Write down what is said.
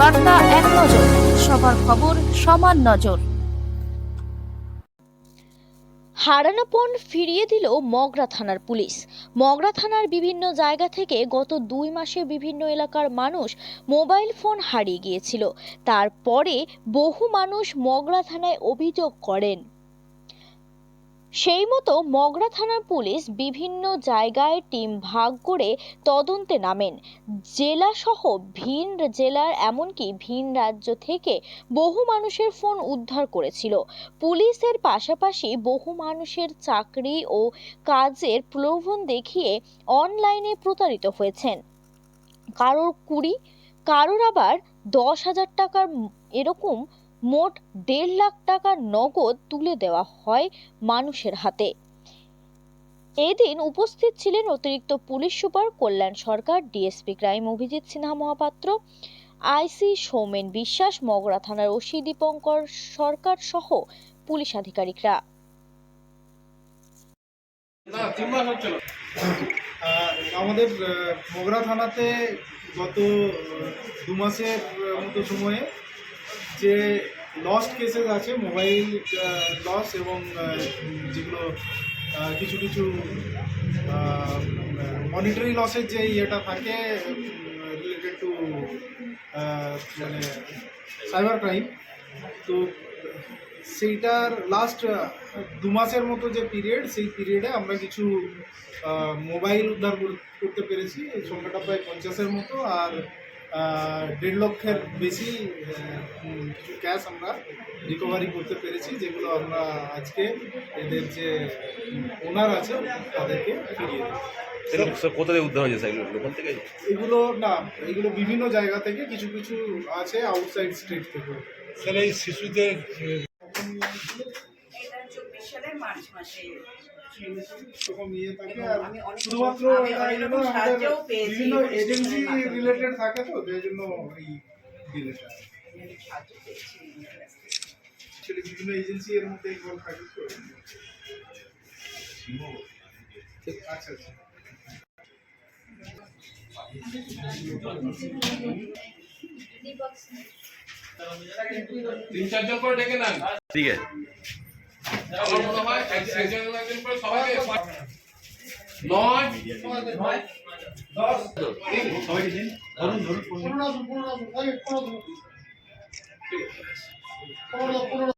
বার্তা এক নজর, সবার খবর সমান নজর। হারানোপণ ফিরিয়ে দিল মগরা থানার পুলিশ। মগরা থানার বিভিন্ন জায়গা থেকে গত দুই মাসে বিভিন্ন এলাকার মানুষ মোবাইল ফোন হারিয়ে গিয়েছিল। তারপরে বহু মানুষ মগরা থানায় অভিযোগ করেন। সেই মতো মগরা থানার পুলিশ বিভিন্ন জায়গায় টিম ভাগ করে তদন্তে নামেন। জেলা সহ ভিন জেলার এমনকি ভিন রাজ্য থেকে বহু মানুষের ফোন উদ্ধার করেছিল। পুলিশের পাশাপাশি বহু মানুষের চাকরি ও কাজের প্রলোভন দেখিয়ে অনলাইনে প্রতারিত হয়েছেন। কারোর কুড়ি, কারোর আবার দশ হাজার টাকার এরকম মোট দেড় লাখ টাকার নগদ তুলে দেওয়া হয় মানুষের হাতে। এদিন উপস্থিত ছিলেন অতিরিক্ত police super Kalyan Sarkar, DSP crime Abhijit Sinha Mahapatra, IC Soumen Biswas, Magra থানার ওসি দীপঙ্কর সরকার সহ পুলিশ আধিকারিকরা। আমাদের মোগরা থানাতে গত দু মাসের মতো সময়ে যে লস্ট কেসেস আছে মোবাইল লস এবং যেগুলো কিছু কিছু মনিটারি লসের যে ইয়েটা থাকে রিলেটেড টু মানে সাইবার ক্রাইম তো সেইটার লাস্ট দু মাসের মতো যে পিরিয়ড সেই পিরিয়ডে আমরা কিছু মোবাইল উদ্ধার করতে পেরেছি সংখ্যাটা প্রায় পঞ্চাশের মতো, আর দেড় লক্ষের বেশি কিছু ক্যাশ আমরা রিকভারি করতে পেরেছি যেগুলো আমরা আজকে এদের যে ওনার আছে তাদেরকে ফিরিয়ে কোথা থেকে উদ্ধার হয়েছে লোকাল থেকে? এগুলো না এগুলো বিভিন্ন জায়গা থেকে কিছু কিছু আছে আউটসাইড স্টেট থেকে। তাহলে এই শিশুদের সালের মার্চ মাসে আমি অনেক শুধুমাত্র সাহায্যও পেয়েছি বিভিন্ন এজেন্সি রিলেটেড থাকে তো সেই জন্য এই দিলেটা সাহায্য পেয়েছি এদের কাছ থেকে। অ্যাকচুয়ালি বিভিন্ন এজেন্সি এর মধ্যে ইনভলভ থাকে তো। আচ্ছা আচ্ছা। তিন চারজন করে ডেকে নেন। ঠিক আছে। সবাইকে নয় দশ সবাইকে দিন পনেরো আসুন পনেরো পনেরো আসুন